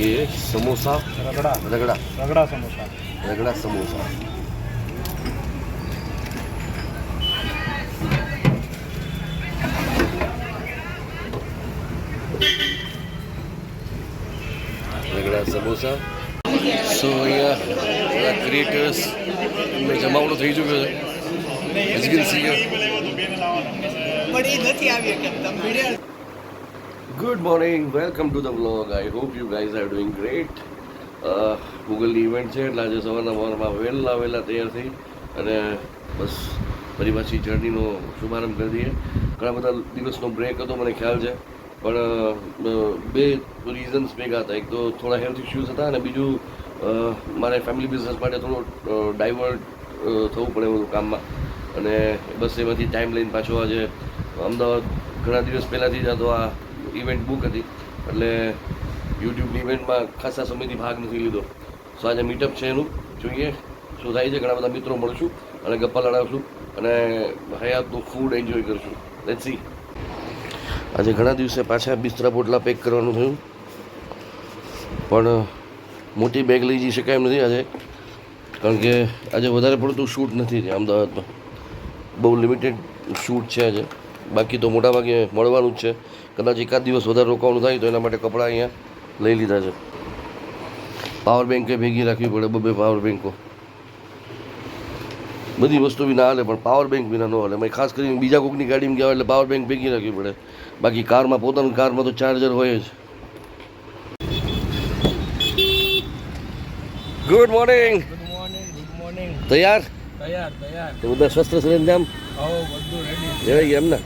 ये समोसा રગડા रगड़ा રગડા સમોસા रगड़ा समोसा રગડા સમોસા સો અહીંયા બધા ક્રિએટર્સ એમને જમાવડો થઈ ચૂક્યો છે એઝ કેન સી પણ એ નથી આવી કે તમે good morning welcome to the vlog I hope you guys are doing great ગૂગલની event છે એટલે આજે સવારના મોરમાં વહેલા વહેલા તૈયાર થઈ અને બસ ફરી પાછી જર્નીનો શુભારંભ કરી દઈએ. ઘણા બધા દિવસનો બ્રેક હતો, મને ખ્યાલ છે. પણ બે રીઝન્સ ભેગા હતા. એક તો થોડા હેલ્થ ઇશ્યુઝ હતા અને બીજું મારે ફેમિલી બિઝનેસ માટે થોડો ડાયવર્ટ થવું પડે બધું કામમાં. અને બસ એમાંથી ટાઈમ લઈને પાછો આજે અમદાવાદ ઘણા દિવસ પહેલાંથી જ હતો આ ઇવેન્ટ બુક હતી. એટલે યુટ્યુબની ઇવેન્ટમાં ખાસા સમયથી ભાગ નથી લીધો. સો આજે મીટઅપ છે એનું. જોઈએ શું થાય છે. ઘણા બધા મિત્રો મળશું અને ગપ્પા લડાવશું અને હયાતનું ફૂડ એન્જોય કરશું. લેટ સી આજે ઘણા દિવસે પાછા બિસ્તરા પોટલા પેક કરવાનું થયું. પણ, મોટી બેગ લઈ જઈ શકાય એમ નથી આજે. કારણ કે આજે વધારે પડતું શૂટ નથી ત્યાં અમદાવાદમાં. બહુ લિમિટેડ શૂટ છે આજે. બાકી તો મોટાભાગે મળવાનું જ છે. કદાચ એકાદ દિવસ વધારે રોકાવાનું થાય તો એના માટે કપડાં અહીંયા લઈ લીધા છે. પાવર બેંકે ભેગી રાખવી પડે બબે પાવર બેંકો બધી વસ્તુ વિના હાલે પણ પાવર બેંક વિના ના હાલે. એમાં ખાસ કરીને બીજા કોઈકની ગાડીમાં ગયા એટલે પાવર બેંક ભેગી રાખવી પડે. બાકી કારમાં પોતાની કારમાં તો ચાર્જર હોય જ. ગુડ મોર્નિંગ તૈયાર? તૈયાર તૈયાર. તો બધા શસ્ત્ર સરંજામ બધું રેડી જવાઈ ગયા એમને?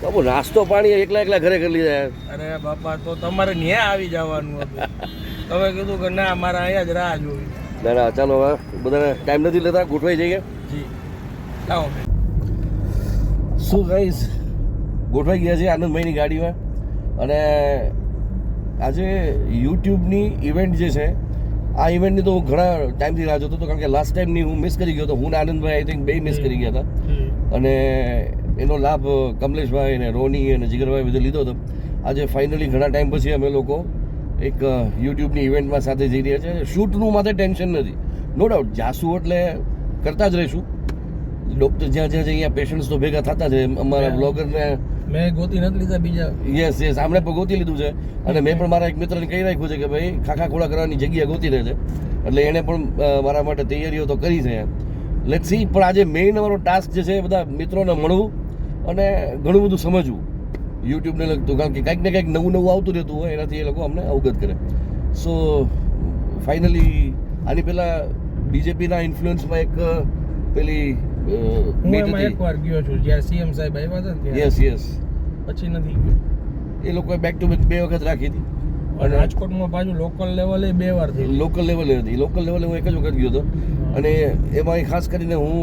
બાબુ નાસ્તો પાણી એકલા એકલા ઘરે કરી લીધા અરે બાપા તો તમારે ન્યા આવી જવાનું હતું તમે કીધું કે ના મારા અહીંયા જ રાહ જોવી. ના ના ચાલો હવે. બધાને ટાઈમ નથી લેતા ગોઠવાઈ જઈએ. જી. લાવો શું કહીશ? ગોઠવાઈ ગયા છે આનંદભાઈની ગાડીમાં. અને આજે યુટ્યુબની ઇવેન્ટ જે છે આ ઇવેન્ટની તો હું ઘણા ટાઈમથી રાહ જોતો હતો કારણ કે લાસ્ટ ટાઈમની હું મિસ કરી ગયો હતો. હું આનંદભાઈ આઈ થિંક બે મિસ કરી ગયા હતા. અને એનો લાભ કમલેશભાઈ અને રોની અને જીગરભાઈ બધે લીધો હતો. આજે ફાઇનલી ઘણા ટાઈમ પછી અમે લોકો એક યુટ્યુબની ઇવેન્ટમાં સાથે જઈ રહ્યા છે શૂટનું માથે ટેન્શન નથી. નો ડાઉટ જાસુ એટલે કરતા જ રહીશું. ડૉક્ટર જ્યાં જ્યાં અહીંયા પેશન્ટ્સ તો ભેગા થતા છે અમારા. બ્લોગરને મેં ગોતી નથી લીધા બીજા. યસ યસ આમણે પણ ગોતી લીધું છે. અને મેં પણ મારા એક મિત્રને કહી રાખ્યું છે કે ભાઈ ખાખા ખોળા કરવાની જગ્યા ગોતી રહે છે એટલે એણે પણ મારા માટે તૈયારીઓ તો કરી છે. લેટ સી પણ આજે મેઇન અમારો ટાસ્ક જે છે એ બધા મિત્રોને મળવું. અને ઘણું બધું સમજવું. યુટ્યુબને લગતું કારણ કે કંઈક ને કંઈક નવું નવું આવતું રહેતું હોય એનાથી એ લોકો અમને અવગત કરે. સો ફાઇનલી આની પહેલાં બીજેપીના ઇન્ફ્લુઅન્સમાં એક પેલી એકવાર ગયો છું જ્યાં સીએમ સાહેબ આવ્યા હતા ને. યસ યસ પછી નથી ગયો. એ લોકોએ બેક ટુ બેક બે વખત રાખી હતી. અને રાજકોટમાં પાછું લોકલ લેવલે બે વાર થઈ લોકલ લેવલે હતી. લોકલ લેવલે હું એક જ વખત ગયો હતો. અને એમાં ખાસ કરીને હું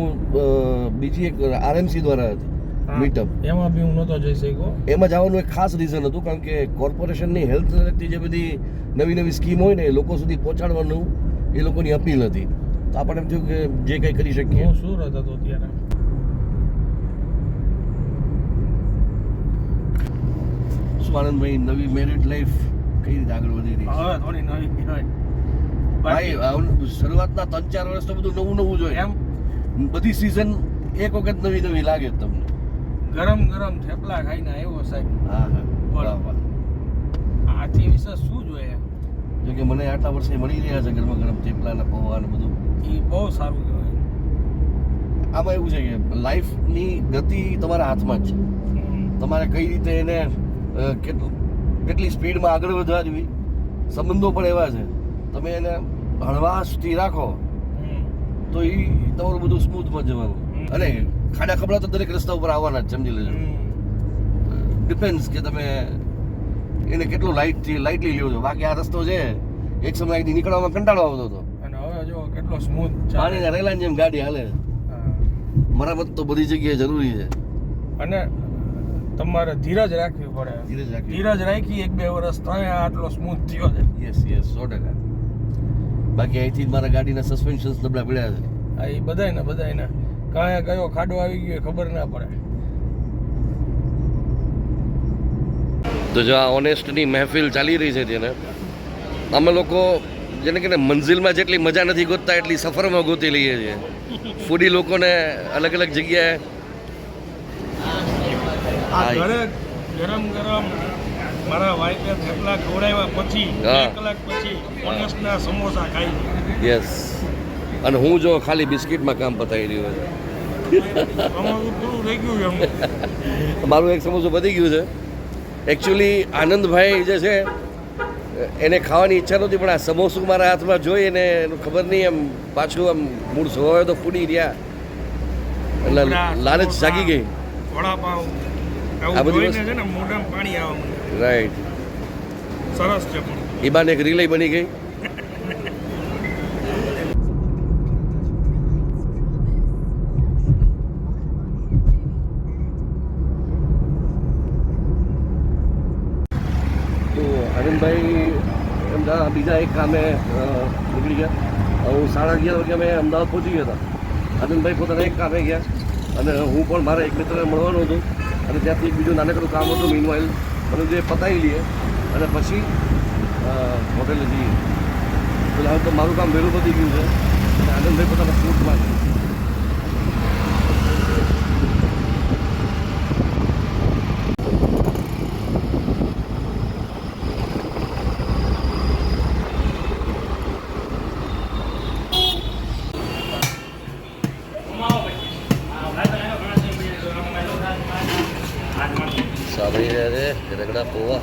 બીજી એક આરએમસી દ્વારા હતી. મીટઅપ એમાં બી હું નહોતો જઈ શક્યો. એમાં જવાનું એક ખાસ રીઝન હતું કારણ કે કોર્પોરેશનની હેલ્થ લગતી જે બધી નવી નવી સ્કીમ હોય ને એ લોકો સુધી પહોંચાડવાનું એ લોકોની અપીલ હતી. તો આપણને એમ થયું કે જે કંઈ કરી શકીએ. હું સુરત હતો ત્યારે? શું આનંદભાઈ નવી મેરિડ લાઈફ કઈ રીતે આગળ વધી રહી છે? હવે થોડી નવી ભાઈ શરૂઆતના ત્રણ ચાર વર્ષ તો બધું નવું નવું જોઈએ એમ? બધી સિઝન એક વખત નવી નવી લાગે તમને. ગરમ ગરમ થેપલા ખાઈને આવ્યો સાહેબ. હા હા. બોલો. આથી વિશે શું જોઈએ? જો કે મને આટલા વર્ષે મળી રહ્યા છે ગરમા ગરમ થેપલા ને પૌવા ને બધું. એ બહુ સારું કહેવાય. આમાં એવું છે કે લાઈફની ગતિ તમારા હાથમાં જ છે. તમારે કઈ રીતે એને કેટલી સ્પીડમાં આગળ વધવા જોઈએ સંબંધો પણ એવા છે. તમે એને હળવાશથી રાખો તો એ તમારું બધું સ્મૂથમાં જવાનું. અને ખાડા ખબડા તો દરેક રસ્તા ઉપર આવવાના જ સમજી લેજો. ડિપેન્ડ કે તમે એને કેટલું લાઇટથી લાઇટલી લ્યો છો. બાકી આ રસ્તો છે એક સમય અહીંથી નીકળવામાં કંટાળો આવતો હતો. અને હવે જો કેટલો સ્મૂથ પાણીના રેલાની જેમ ગાડી હાલે. મરામત તો બધી જગ્યાએ જરૂરી છે. અને તમારે ધીરજ રાખવી પડે. ધીરજ રાખવી ધીરજ રાખી એક બે વર્ષ થાય આટલો સ્મૂથ થયો છે. યસ યસ સો ટકા. બાકી અહીંથી જ મારા ગાડીના સસ્પેન્શન્સ નબળા પડ્યા છે. આ એ બધાય ને બધાય ને કાંઈ કયો ખાડો આવી ગયો ખબર ના પડે. તો જો આ ઓનેસ્ટની મહેફિલ ચાલી રહી છે તેને અમે લોકો જેને કે મંઝિલમાં જેટલી મજા નથી ગોતતા એટલી સફરમાં ગોતી લઈએ છીએ. ફૂડી લોકોને અલગ અલગ જગ્યાએ આ ઘરે ગરમ ગરમ મારા વાઈફે થેપલા ખવડાવ્યા પછી કલાક પછી ઓનેસ્ટના સમોસા ખાઈ યસ અને હું જો ખાલી બિસ્કિટમાં કામ પતાવી રહ્યો છું. મારું એક સમોસું પતી ગયું છે. એકચ્યુઅલી આનંદભાઈ જે છે એને ખાવાની ઈચ્છા નહોતી પણ આ સમોસું મારા હાથમાં જોઈ અને એનું ખબર નહીં એમ પાછું આમ મૂળ સ્વભાવે તો ફૂડી રહ્યા એટલે લાલચ જાગી ગઈ. આ બધી રાઈટ સરસ છે એ બાને એક રિલે બની ગઈ તો આનંદભાઈ અમદાવાદ બીજા એક કામે નીકળી ગયા. હું સાડા અગિયાર વાગે અમે અમદાવાદ પહોંચી ગયા હતા. આનંદભાઈ પોતાના એક કામે ગયા. અને હું પણ મારા એક મિત્રને મળવાનું હતું. અને ત્યાંથી એક બીજું નાનકડું કામ હતું મીનવાઇલ અને જે પતાવી લઈએ. અને પછી હોટેલ જઈએ. હવે તો મારું કામ વહેલું પતી ગયું છે. અને આનંદભાઈ પોતાના ફૂટમાં છે. સાંભળી રહ્યા છે રગડા પોવા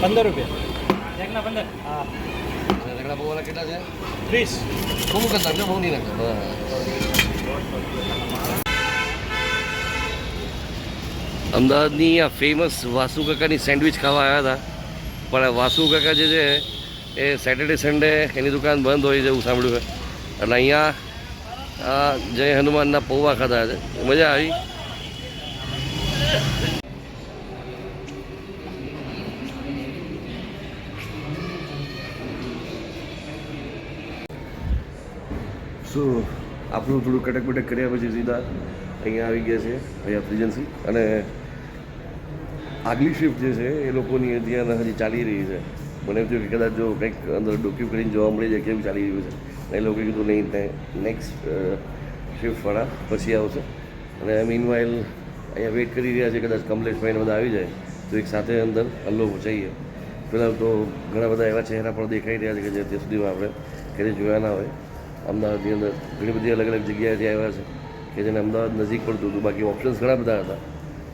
પંદર રૂપિયા પંદર હા અને રગડા પોવાના કેટલા છે ત્રીસ થોડુંક જ નાખજો બહુ નહીં નાખજો બસ અમદાવાદની આ ફેમસ વાસુ કાકાની સેન્ડવિચ ખાવા આવ્યા હતા. પણ વાસુ કાકા જે છે, એ સેટરડે સન્ડે એની દુકાન બંધ હોય છે એવું સાંભળ્યું એટલે અહીંયા, આ જય હનુમાનના પૌવા ખાધા છે. મજા આવી. શું, આપણું થોડું કટક બટક કર્યા પછી સીધા અહીંયા આવી ગયા છે અહીંયા પ્રેજન્સી અને આગલી શિફ્ટ જે છે, એ લોકોની ત્યાં હજી ચાલી રહી છે. મને એમ થયું કે કદાચ જો કંઈક અંદર ડોક્યુ કરીને જોવા મળી જાય કેવું ચાલી રહ્યું છે. એ લોકોએ કીધું, નહીં ત્યાં નેક્સ્ટ શિફ્ટવાળા પછી આવશે. અને મીનવાઇલ અહીંયા વેઇટ કરી રહ્યા છે, કદાચ કમલેશભાઈને બધા આવી જાય, તો એક સાથે અંદર હલ્લો પહોંચાઈએ ફિલહાલ તો ઘણા બધા એવા ચહેરા પણ દેખાઈ રહ્યા છે કે જે અત્યાર સુધીમાં આપણે ક્યારેય જોયા ના હોય. અમદાવાદની અંદર ઘણી બધી અલગ અલગ જગ્યાએથી આવ્યા છે, કે જેને અમદાવાદ નજીક પડતું હતું, બાકી ઓપ્શન્સ ઘણા બધા હતા.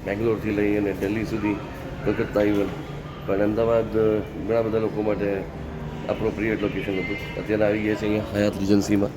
બેંગ્લોરથી લઈ અને દિલ્હી સુધી કલકત્તા ઇવન પણ અમદાવાદ, ઘણા બધા લોકો માટે અપ્રોપ્રિએટ લોકેશન હતું. અત્યારે આવી ગયા છે અહીંયા હયાત એજન્સીમાં